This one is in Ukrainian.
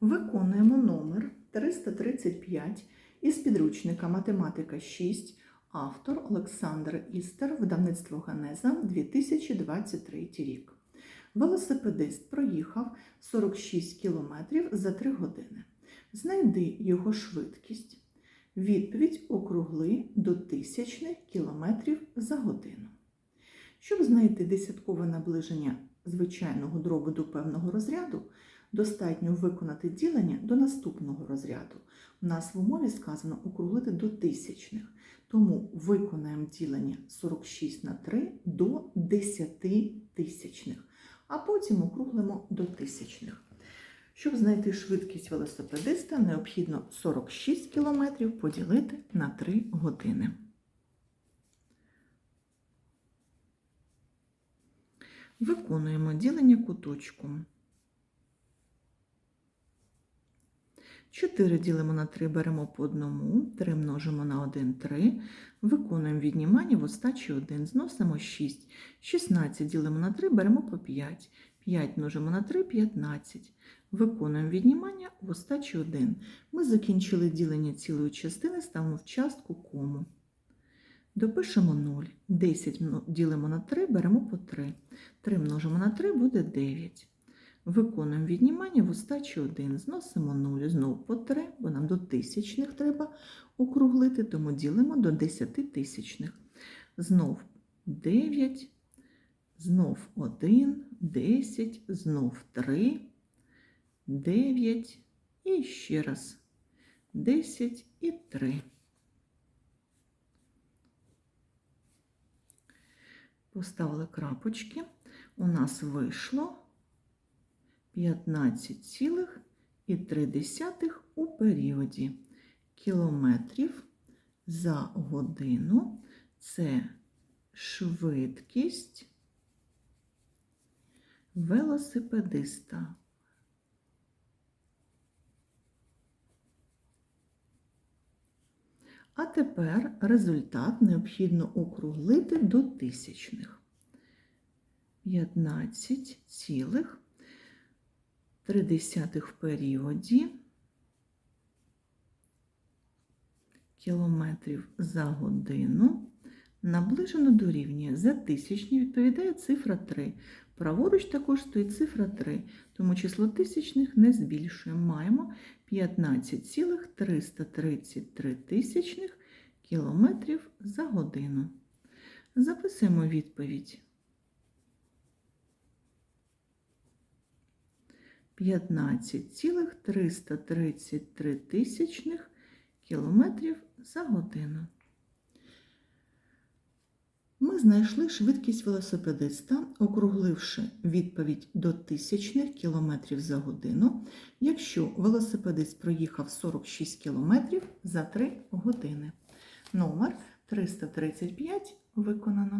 Виконуємо номер 335 із підручника Математика 6, автор Олександр Істер, видавництво Ганеза 2023 рік. Велосипедист проїхав 46 км за 3 години. Знайди його швидкість. Відповідь округли до тисячних кілометрів за годину. Щоб знайти десяткове наближення звичайного дробу до певного розряду, достатньо виконати ділення до наступного розряду. У нас в умові сказано округлити до тисячних. Тому виконаємо ділення 46 на 3 до 10 тисячних, а потім округлимо до тисячних. Щоб знайти швидкість велосипедиста, необхідно 46 км поділити на 3 години. Виконуємо ділення куточку. 4 ділимо на 3, беремо по одному, 3 множимо на 1, 3. Виконуємо віднімання в остачі 1, зносимо 6. 16 ділимо на 3, беремо по 5. 5 множимо на 3, 15. Виконуємо віднімання в остачі 1. Ми закінчили ділення цілої частини, ставимо в частку кому. Допишемо 0. 10 ділимо на 3, беремо по 3. 3 множимо на 3 буде 9. Виконуємо віднімання в остачі 1. Зносимо 0, знову по 3, бо нам до тисячних треба округлити, тому ділимо до 10 тисячних. Знов 9, знов 1, 10, знов 3, 9 і ще раз 10 і 3. Поставили крапочки. У нас вийшло 15,3 у періоді кілометрів за годину. Це швидкість велосипедиста. А тепер результат необхідно округлити до тисячних. 15,3 в періоді кілометрів за годину наближено дорівнює за тисячні відповідає цифра 3. Праворуч також стоїть цифра 3, тому число тисячних не збільшуємо. Маємо 15,333 тисячних кілометрів за годину. Записуємо відповідь. 15,333 тисячних кілометрів за годину. Ми знайшли швидкість велосипедиста, округливши відповідь до тисячних кілометрів за годину, якщо велосипедист проїхав 46 кілометрів за 3 години. Номер 335 виконано.